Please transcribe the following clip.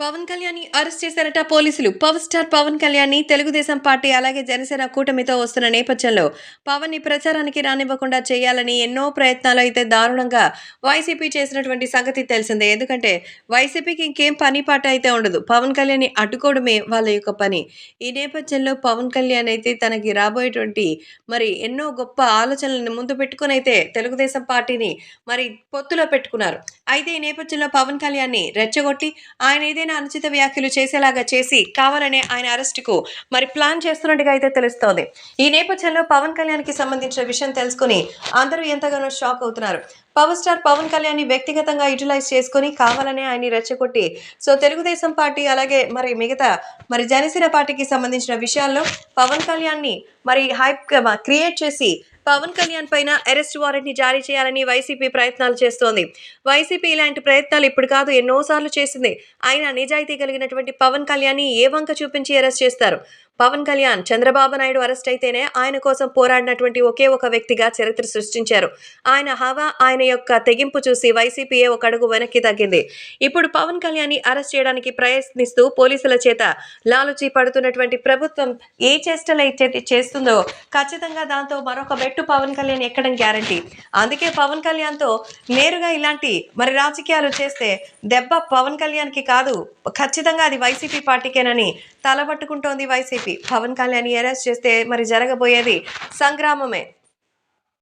Pawan Kalyan arrest చేశారట పోలీసులు. Power star Pawan Kalyan Telugu Desam party అలాగే జనసేన కూటమితో వస్తున్న నేపథ్యంలో పవన్ని ప్రచారానికి రానివ్వకుండా చేయాలని ఎన్నో ప్రయత్నాలు అయితే దారుణంగా వైసీపీ చేసినటువంటి సంగతి తెలిసిందే. ఎందుకంటే వైసీపీకి ఇంకేం పని పాట అయితే ఉండదు. పవన్ కళ్యాణ్ అడ్డుకోవడమే వాళ్ళ యొక్క పని. ఈ నేపథ్యంలో పవన్ కళ్యాణ్ అయితే తనకి రాబోయేటువంటి మరి ఎన్నో గొప్ప ఆలోచనలను ముందు పెట్టుకుని అయితే తెలుగుదేశం పార్టీని మరి పొత్తులో పెట్టుకున్నారు. అయితే ఈ నేపథ్యంలో పవన్ కళ్యాణ్ని రెచ్చగొట్టి ఆయన ఏదైనా అనుచిత వ్యాఖ్యలు చేసేలాగా చేసి కావాలనే ఆయన అరెస్టుకు మరి ప్లాన్ చేస్తున్నట్టుగా అయితే తెలుస్తోంది. ఈ నేపథ్యంలో పవన్ కళ్యాణ్కి సంబంధించిన విషయం తెలుసుకుని అందరూ ఎంతగానో షాక్ అవుతున్నారు. పవర్ స్టార్ పవన్ కళ్యాణ్ని వ్యక్తిగతంగా యూటిలైజ్ చేసుకుని కావాలనే ఆయన్ని రెచ్చగొట్టి సో తెలుగుదేశం పార్టీ అలాగే మరి మిగతా మరి జనసేన పార్టీకి సంబంధించిన విషయాల్లో పవన్ కళ్యాణ్ని మరి హైప్ క్రియేట్ చేసి పవన్ కళ్యాణ్ పైన అరెస్ట్ వారెంట్ని జారీ చేయాలని వైసీపీ ప్రయత్నాలు చేస్తోంది. వైసీపీ ఇలాంటి ప్రయత్నాలు ఇప్పుడు కాదు ఎన్నోసార్లు చేసింది. ఆయన నిజాయితీ కలిగినటువంటి పవన్ కళ్యాణ్ ఏ వంక చూపించి అరెస్ట్ చేస్తారు? పవన్ కళ్యాణ్ చంద్రబాబు నాయుడు అరెస్ట్ అయితేనే ఆయన కోసం పోరాడినటువంటి ఒకే ఒక వ్యక్తిగా చరిత్ర సృష్టించారు. ఆయన హవా ఆయన యొక్క తెగింపు చూసి వైసీపీఏ ఒక అడుగు వెనక్కి తగ్గింది. ఇప్పుడు పవన్ కళ్యాణ్ అరెస్ట్ చేయడానికి ప్రయత్నిస్తూ పోలీసుల చేత లాలుచి పడుతున్నటువంటి ప్రభుత్వం ఏ చేష్టలు చేస్తుందో ఖచ్చితంగా దాంతో మరొక మెట్టు పవన్ కళ్యాణ్ ఎక్కడం గ్యారంటీ. అందుకే పవన్ కళ్యాణ్తో నేరుగా ఇలాంటి మరి రాజకీయాలు చేస్తే దెబ్బ పవన్ కళ్యాణ్కి కాదు ఖచ్చితంగా అది వైసీపీ పార్టీకేనని తలబట్టుకుంటోంది వైసీపీ. పవన్ కళ్యాణ్ అరెస్ట్ చేస్తే మరి జరగబోయేది సంగ్రామమే.